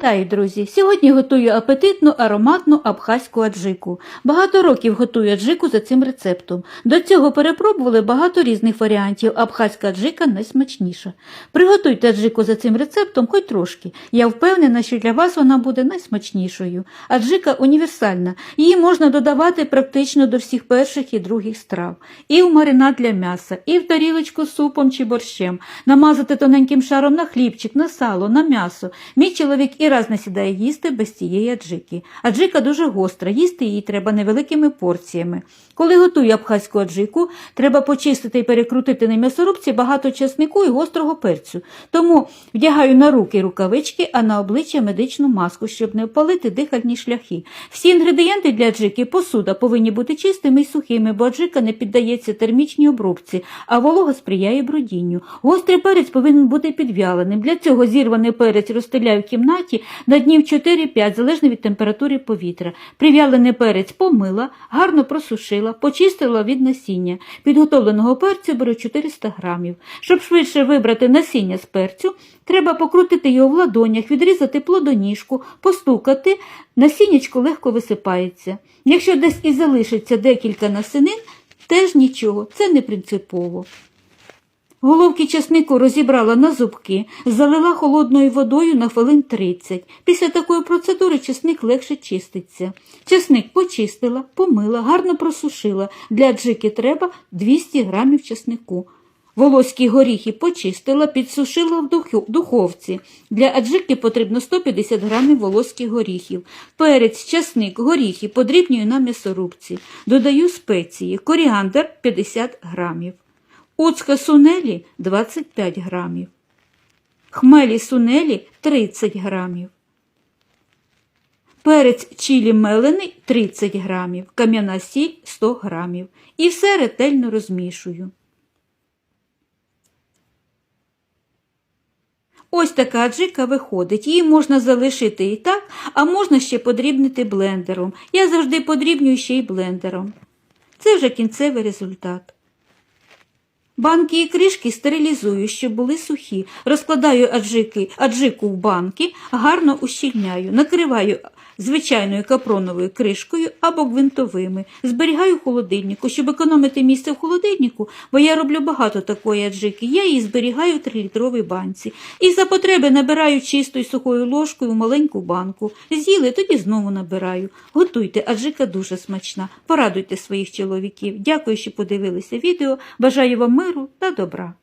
Вітаю, друзі! Сьогодні готую апетитну ароматну абхазьку аджику. Багато років готую аджику за цим рецептом. До цього перепробували багато різних варіантів. Абхазька аджика найсмачніша. Приготуйте аджику за цим рецептом хоч трошки. Я впевнена, що для вас вона буде найсмачнішою. Аджика універсальна. Її можна додавати практично до всіх перших і других страв. І в маринад для м'яса, і в тарілочку з супом чи борщем. Намазати тоненьким шаром на хлібчик, на сало, на м'ясо. Мій чоловік і раз не сідає їсти без цієї аджики. Аджика дуже гостра, їсти її треба невеликими порціями. Коли готую абхазьку аджику, треба почистити і перекрутити на м'ясорубці багато чеснику і гострого перцю. Тому вдягаю на руки рукавички, а на обличчя медичну маску, щоб не опалити дихальні шляхи. Всі інгредієнти для аджики, посуда повинні бути чистими і сухими, бо аджика не піддається термічній обробці, а волога сприяє бродінню. Гострий перець повинен бути підвяленим. Для цього зірваний перець розстеляю в кімнаті на днів 4-5, залежно від температури повітря. Прив'ялений перець помила, гарно просушила, почистила від насіння. Підготовленого перцю беру 400 грамів. Щоб швидше вибрати насіння з перцю, треба покрутити його в ладонях, відрізати плодоніжку, постукати, насіннячко легко висипається. Якщо десь і залишиться декілька насінин, теж нічого, це не принципово. Головки часнику розібрала на зубки, залила холодною водою на хвилин 30. Після такої процедури часник легше чиститься. Часник почистила, помила, гарно просушила. Для джики треба 200 грамів часнику. Волоські горіхи почистила, підсушила в духовці. Для аджики потрібно 150 грамів волоських горіхів. Перець, часник, горіхи подрібнюю на м'ясорубці. Додаю спеції, коріандр 50 грамів. Оцка сунелі 25 грамів. Хмелі сунелі 30 грамів. Перець чилі мелений 30 грамів. Кам'яна сіль 100 грамів. І все ретельно розмішую. Ось така аджика виходить. Її можна залишити і так, а можна ще подрібнити блендером. Я завжди подрібнюю ще й блендером. Це вже кінцевий результат. Банки і кришки стерилізую, щоб були сухі. Розкладаю аджики, аджику в банки, гарно ущільняю, накриваю звичайною капроновою кришкою або гвинтовими. Зберігаю холодильнику, щоб економити місце в холодильнику, бо я роблю багато такої аджики. Я її зберігаю в 3-літровій банці. І за потреби набираю чистою сухою ложкою в маленьку банку. З'їли, тоді знову набираю. Готуйте, аджика дуже смачна. Порадуйте своїх чоловіків. Дякую, що подивилися відео. Бажаю вам миру та добра.